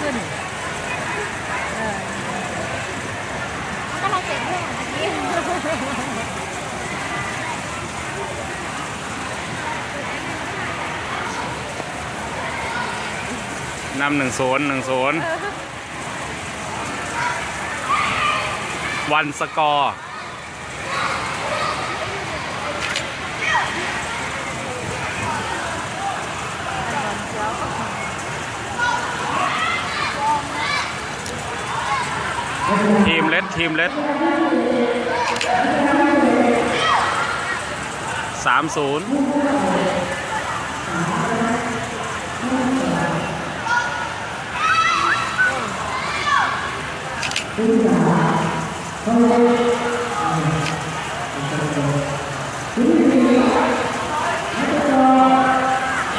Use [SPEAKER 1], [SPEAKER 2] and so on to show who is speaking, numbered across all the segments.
[SPEAKER 1] ขึ้นเออ
[SPEAKER 2] ก็เราเสร็จเรื่องนี้
[SPEAKER 3] นำหนึ่งศูนย์หนึ่งศูนย์วันสกอร์ ทีมเล็ดทีมเล็ดสามศูน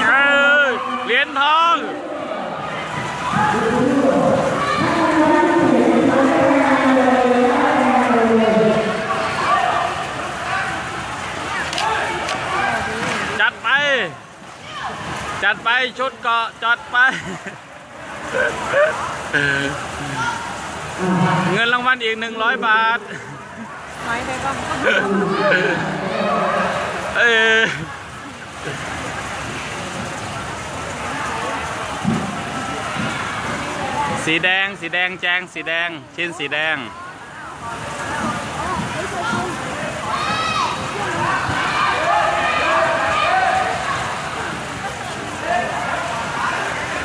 [SPEAKER 3] ย้เหรียญทอง จัดไป จัดไปชุดเกาะจัดไป เงินรางวัลอีก100บาท
[SPEAKER 1] น้อยไปบ้าง
[SPEAKER 3] เออสีแดง สีแดงแจง สีแดง ชิ้นสีแดง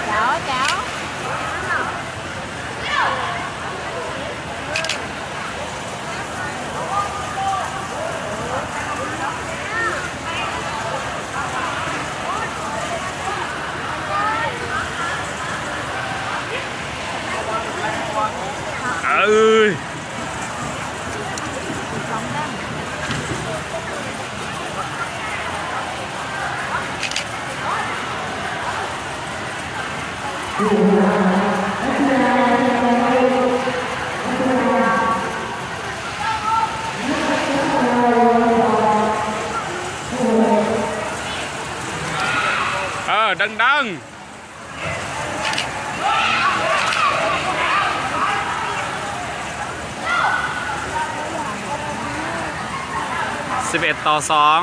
[SPEAKER 2] แจ๋วแจ๋ว
[SPEAKER 3] เอ้ย
[SPEAKER 2] สองแต้ม
[SPEAKER 3] เออ ดั งสิบเอ็ดต่อสอง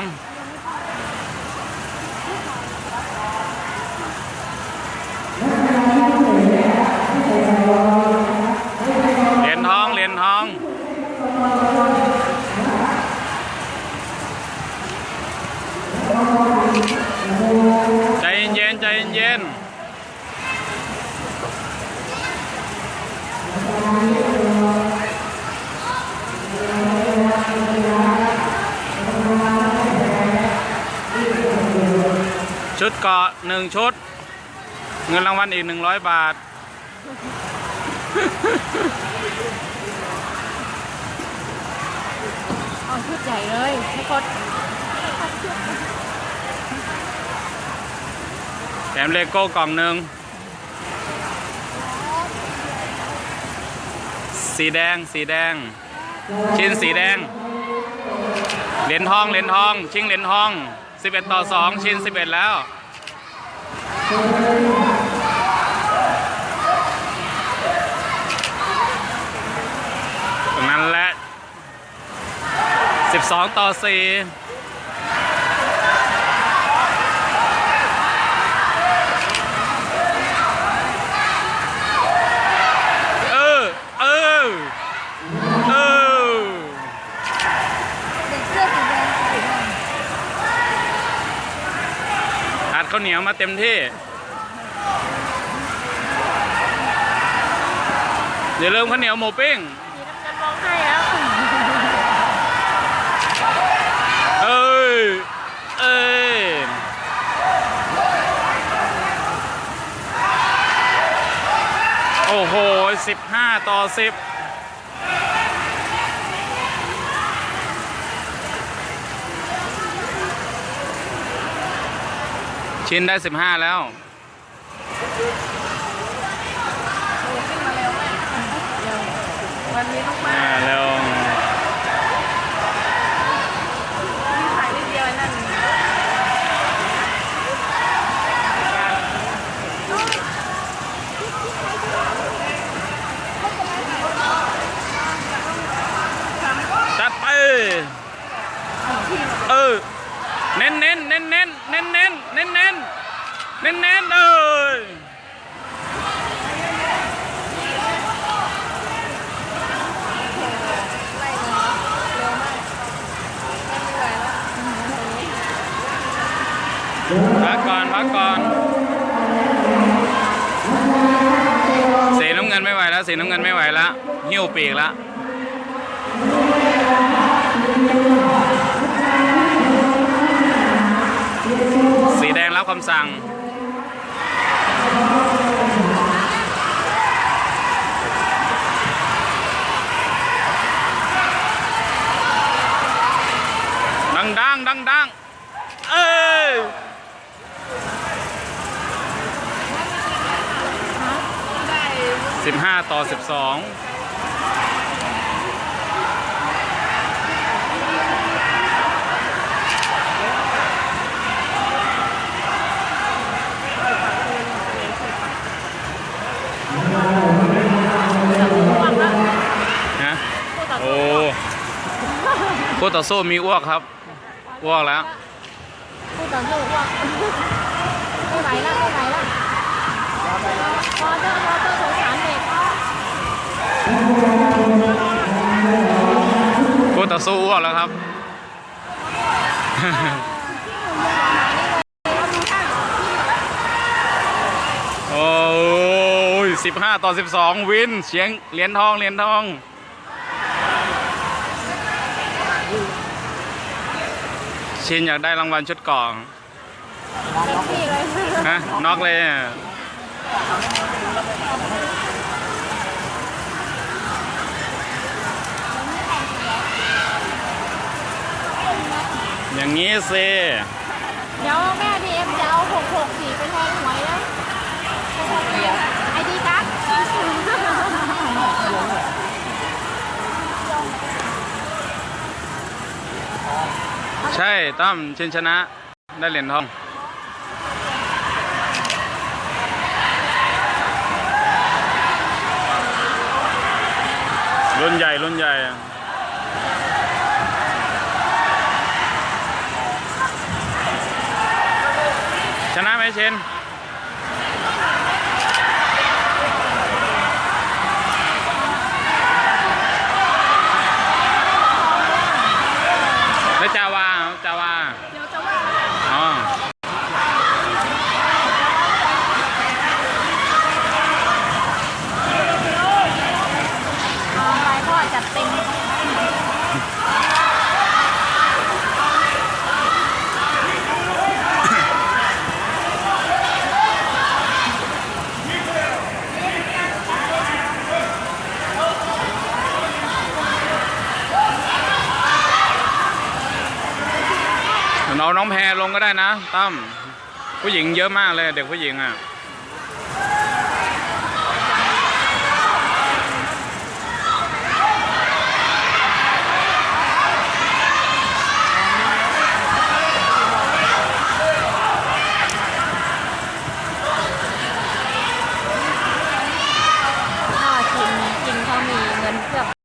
[SPEAKER 3] เหรียญทอง เหรียญทอง ใจเย็นๆใจเย็นๆ ชุดเกาะหนึ่งชุด เงินรางวัลอีกหนึ่งร้อยบาท
[SPEAKER 1] เอาชุดใหญ่เลยให้กด
[SPEAKER 3] แถมเลโก้กล่องหนึ่งสีแดงสีแดง ชิ้นสีแดง เหรียญทองเหรียญทอง ชิงเหรียญทอง 11 ต่อ 2 ชิน 11 แล้ว ตรงนั้นและ 12 ต่อ 4 เออ เออ เออ
[SPEAKER 2] เด็กเสื้อสีแดงสีแดง
[SPEAKER 3] อัดข้าวเหนียวมาเต็มที่อย่าลืมข้าวเหนียวหมูปิ้ง
[SPEAKER 1] มีน้ำเงินร้องไห้แล้ว
[SPEAKER 3] เอ้ยเอ้ยโอ้โห 15 ต่อ 10 ชิ้นได้สิบห้าแล้ว
[SPEAKER 1] น่าแล้วมีขา
[SPEAKER 3] ยนิดดีว
[SPEAKER 1] ไอ้นั่นจัไป เออ เน้นเน้นเน้
[SPEAKER 3] นเน้น
[SPEAKER 2] เน้นเน้นเน้นเน้นเน้นเน้นเอ้ย
[SPEAKER 3] พักก่อนพักก่อนสีน้ำเงินไม่ไหวแล้วสีน้ำเงินไม่ไหวแล้วหิ้วปีกแล้ว รับคำสั่ง ดังดังดังดังเอ้ยสิบห้าต่อสิบสอง ฮะ โอ้ คู่ต่อสู้มีอ้วกครับอ้วกแล้ว
[SPEAKER 1] พูดต่อสู้ว่าไม่ไหวแล้วไม่ไหวแล้วพอเถอะพอเถอะสงสารเด็ก
[SPEAKER 3] คู่ต่อสู้อ้วกแล้วครับโอ้ยสิบห้าต่อสิบสองวินเสียงเหรียญทองเหรียญทอง ชินอยากได้รางวัลชุดเกล่อง
[SPEAKER 1] พี่เลย
[SPEAKER 3] ฮะน็อกเลยอะอย่างนี้สิ
[SPEAKER 1] เดี๋ยวแม่ดีเอ็มจะเอาหกหกสี่ไปแทงหวยนะไอดีการ์ด
[SPEAKER 3] ใช่ตั้มชินชนะ ได้เหรียญทองรุ่นใหญ่รุ่นใหญ่ชนะไหมเชน แล้วจาวาจาวา
[SPEAKER 1] เดี๋ยวจะว่า
[SPEAKER 3] อ๋อ
[SPEAKER 1] เอาไปพ่อจัดเต็ม
[SPEAKER 3] เอา น้องแพรลงก็ได้นะตั้มผู้หญิงเยอะมากเลยเด็กผู้หญิงอะ